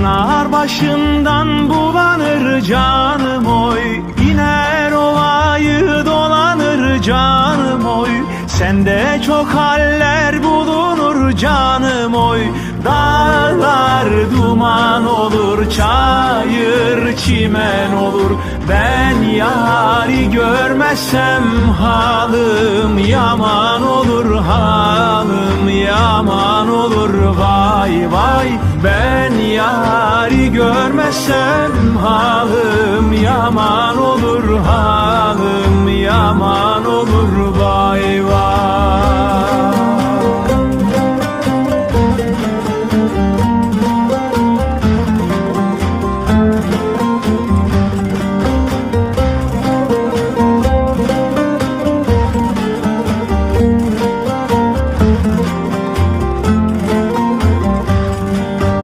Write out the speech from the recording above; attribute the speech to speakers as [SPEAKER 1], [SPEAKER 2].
[SPEAKER 1] Pınar başından bulanır canım oy. İner ovayı dolanır canım oy. Sende çok haller bulunur canım oy. Dağlar duman olur Çayır çimen olur. Ben yari görmezsem Halım yaman olur Halım yaman olur. Vay vay Ben görmezsem Halım yaman olur Halım yaman olur vay